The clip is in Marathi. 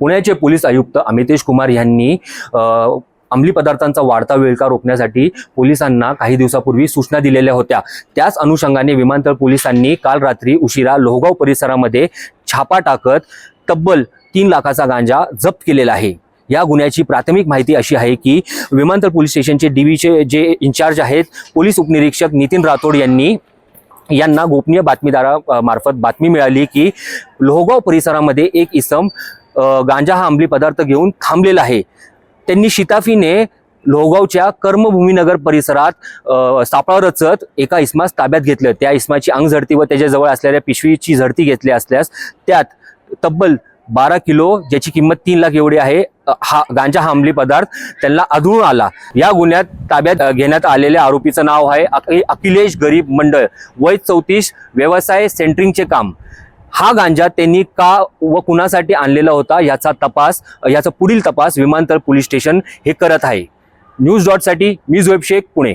पुण्याचे पोलीस आयुक्त अमितेश कुमार यांनी अंमली पदार्थांचा वाढता वेळका रोखण्यासाठी पोलिसांना काही दिवसापूर्वी सूचना दिलेल्या होत्या. त्याच अनुषंगाने विमानतळ पोलिसांनी काल रात्री उशिरा लोहगाव परिसरामध्ये छापा टाकत तब्बल तीन लाखाचा गांजा जप्त केलेला आहे. या गुन्ह्याची प्राथमिक माहिती अशी आहे की विमानतळ पोलीस स्टेशनचे डीवीचे जे इन्चार्ज आहेत पोलीस उपनिरीक्षक नितीन राठोड यांनी यांना गोपनीय बातमीदारा मार्फत बातमी मिळाली की लोहगाव परिसरामध्ये एक इसम गांजा हा अंमली पदार्थ घेऊन थांबलेला आहे. त्यांनी शिताफीने लोहगावच्या कर्मभूमीनगर परिसरात सापळा रचत एका इस्मास ताब्यात घेतलं. त्या इस्माची अंग झडती व त्याच्याजवळ असलेल्या पिशवीची झडती घेतली असल्यास त्यात तब्बल बारा किलो ज्याची किंमत तीन लाख एवढी आहे हा गांजा हा अंमली पदार्थ त्यांना आढळून आला. या गुन्ह्यात ताब्यात घेण्यात आलेल्या आरोपीचं नाव आहे अखिलेश गरीब मंडळ. वय चौतीस व्यवसाय सेंटरिंगचे काम. हा गांजा त्यांनी का व कुणासाठी आणलेला होता याचा तपास याचा पुढील तपास विमानतळ पोलीस स्टेशन हे करत आहे. न्यूज डॉटसाठी मी जोएब शेख पुणे.